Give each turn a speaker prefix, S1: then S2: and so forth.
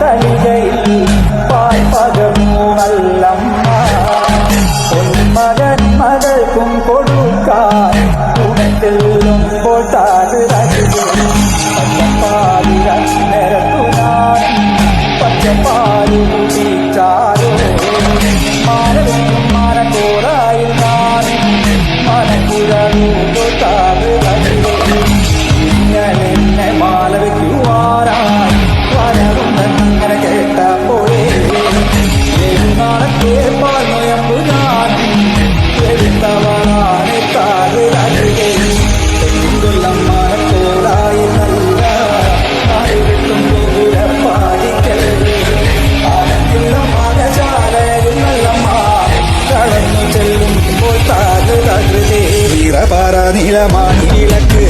S1: தளிகை பார்ப்பகமும் அல்லம்மா உன் மகன் மகளுக்கும் கொடுக்கார் உனக்கெல்லும் போட்டாது நிரப்புனான் பச்சை பாலு குடித்தாரோ மாறும் பாராநிலமான இலக்கு